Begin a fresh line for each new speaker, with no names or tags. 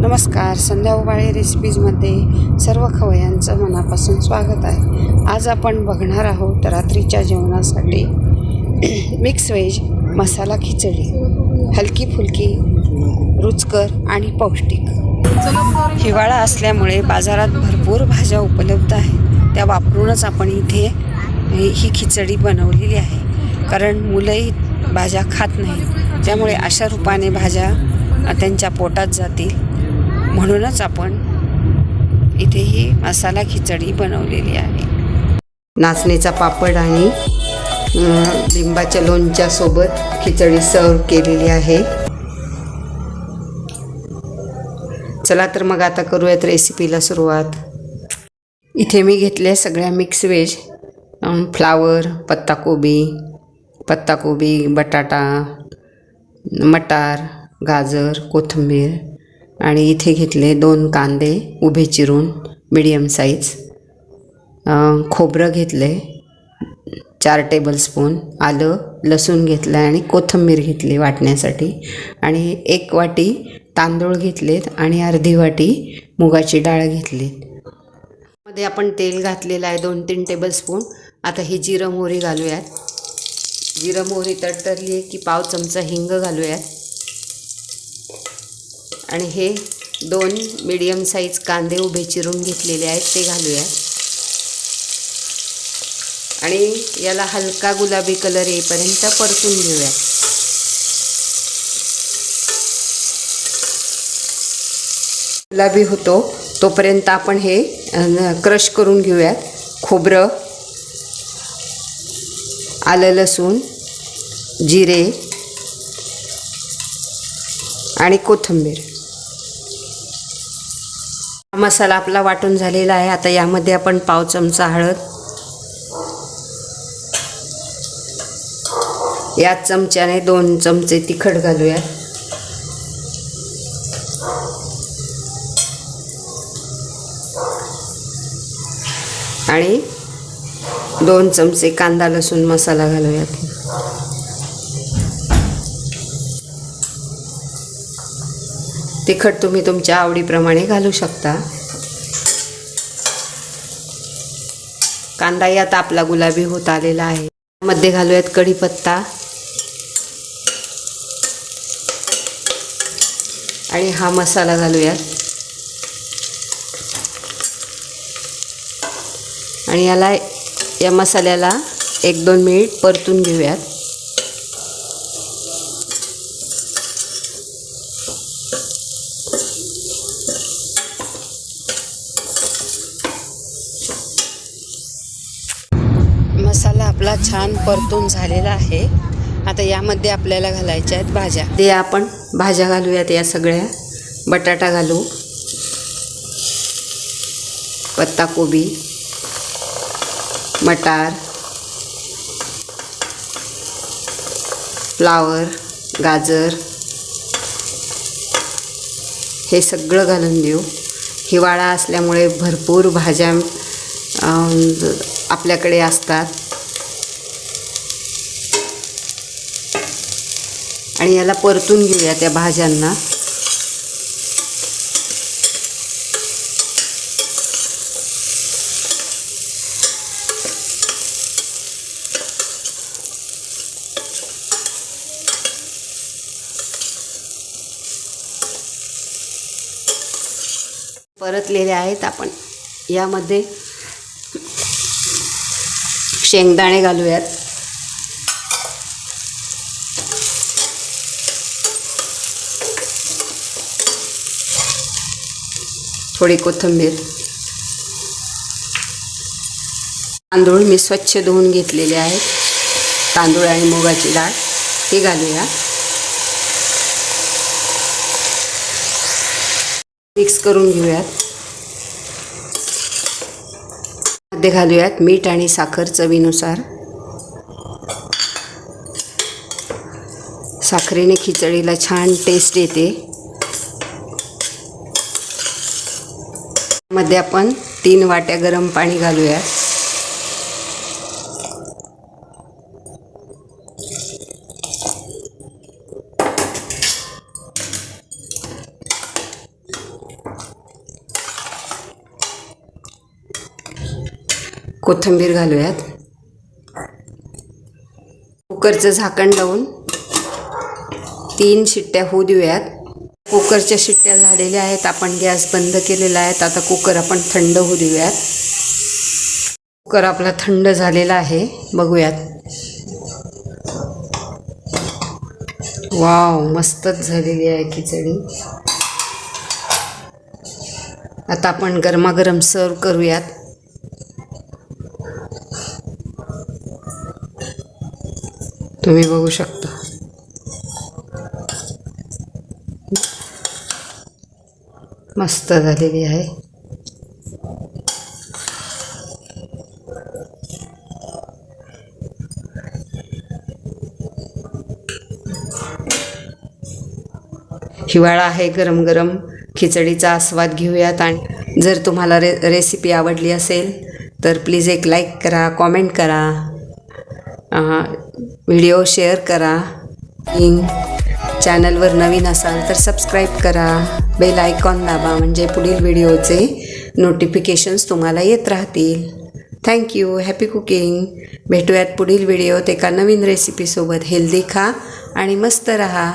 नमस्कार संध्या उबाळे रेसिपीजमध्ये सर्व खवयांचं मनापासून स्वागत आहे. आज आपण बघणार आहोत रात्रीच्या जेवणासाठी मिक्स व्हेज मसाला खिचडी हलकी फुलकी रुचकर आणि पौष्टिक. हिवाळा असल्यामुळे बाजारात भरपूर भाज्या उपलब्ध आहेत. त्या वापरूनच आपण इथे ही खिचडी बनवलेली आहे. कारण मुलंही भाज्या खात नाहीत. त्यामुळे अशा रूपाने भाज्या त्यांच्या पोटात जातील. म्हणूनच आपण इथे ही मसाला खिचडी बनवलेली आहे. नाचणीचा पापड आणि लिंबाच्या लोणच्या सोबत खिचडी सर्व केलेली आहे. चला तर मग आता करूयात रेसिपीला सुरुवात. इथे मी घेतल्या सगळ्या मिक्स व्हेज फ्लावर पत्ताकोबी पत्ताकोबी बटाटा मटार गाजर कोथिंबीर आणि इथे घेतले दोन कांदे उभे चिरून मिडियम साईज खोबरं घेतले चार टेबलस्पून आलं लसूण घेतलं आणि कोथिंबीर घेतली वाटण्यासाठी. आणि एक वाटी तांदूळ घेतलेत आणि अर्धी वाटी मुगाची डाळ घेतली मध्ये आपण तेल घातलेलं आहे दोन तीन टेबलस्पून आता ही जिरं मोहरी घालूयात. जिरं मोहरी तडतडली आहे की पाव चमचा हिंग घालूयात. आणि हे दोन मीडियम साईज कांदे उभे चिरून घेतलेले आहेत ते घालूयात आणि याला हलका गुलाबी कलर येईपर्यंत परतून घेऊयात गुलाबी होतो तोपर्यंत आपण हे क्रश करून घेऊयात. खोबरं आलं लसूण जिरे आणि कोथिंबीर. मसाला आपला वाटून झालेला आहे. आता यामध्ये आपण पाव चमचा हळद. या चमच्याने दोन चमचे तिखट घालूयात. आणि दोन चमचे कांदा लसूण मसाला घालूयात. तिखट तुम्ही तुमच्या आवडीप्रमाणे घालू शकता. कांदा यात आपला गुलाबी होत आलेला आहे. मध्ये घालूयात कढीपत्ता. आणि हा मसाला घालूयात. आणि याला या मसाल्याला एक दोन मिनिट परतून घेऊयात मसाला आपला छान परतून झालेला आहे. आता यामध्ये आपल्याला घालायच्या आहेत भाज्या. ते आपण भाज्या घालूयात या सगळ्या. बटाटा घालू. पत्ताकोबी. मटार. फ्लावर. गाजर. हे सगळं घालून देऊ. हिवाळा असल्यामुळे भरपूर भाज्या आपल्याकडे असतात. आणि याला परतून घेऊया त्या भाज्यांना. परतलेले आहेत आपण. यामध्ये शेंगदाणे घालूयात. थोडी कोथंबीर. तांदूळ मी स्वच्छ धुवून घेतलेले आहेत. तांदूळ आणि मुगाची डाळ हे घालूया. मिक्स करून घेऊयात. मध्ये घालूयात मीठ आणि साखर चवीनुसार. साखरेने खिचडीला छान टेस्ट येते. मध्ये आपण तीन वाट्या गरम पाणी घालूया कोथिंबीर घालूयात. कुकरचं झाकण लावून तीन शिट्ट्या होऊ देऊयात. कुकरच्या शिट्ट्या झालेल्या आहेत. आपण गॅस बंद केलेला आहे. आता कुकर आपण थंड होऊ देऊयात. कुकर आपला थंड झालेला आहे. बघूयात. वाव मस्तच झालेली आहे खिचडी. आता आपण गरमागरम सर्व करूयात. तुम्ही बघू शकता. मस्त झालेली आहे. हिवाळा आहे गरम गरम खिचडीचा आस्वाद घेऊयात आणि जर तुम्हाला रे रेसिपी आवडली असेल तर प्लीज एक लाईक करा कॉमेंट करा. व्हिडिओ शेअर करा. इन चॅनलवर नवीन असाल तर सबस्क्राईब करा. बेल आयकॉन दाबा म्हणजे पुढील व्हिडिओचे नोटिफिकेशन्स तुम्हाला येत राहतील. थँक्यू हॅपी कुकिंग भेटूयात पुढील व्हिडिओत एका नवीन रेसिपीसोबत हेल्दी खा आणि मस्त रहा.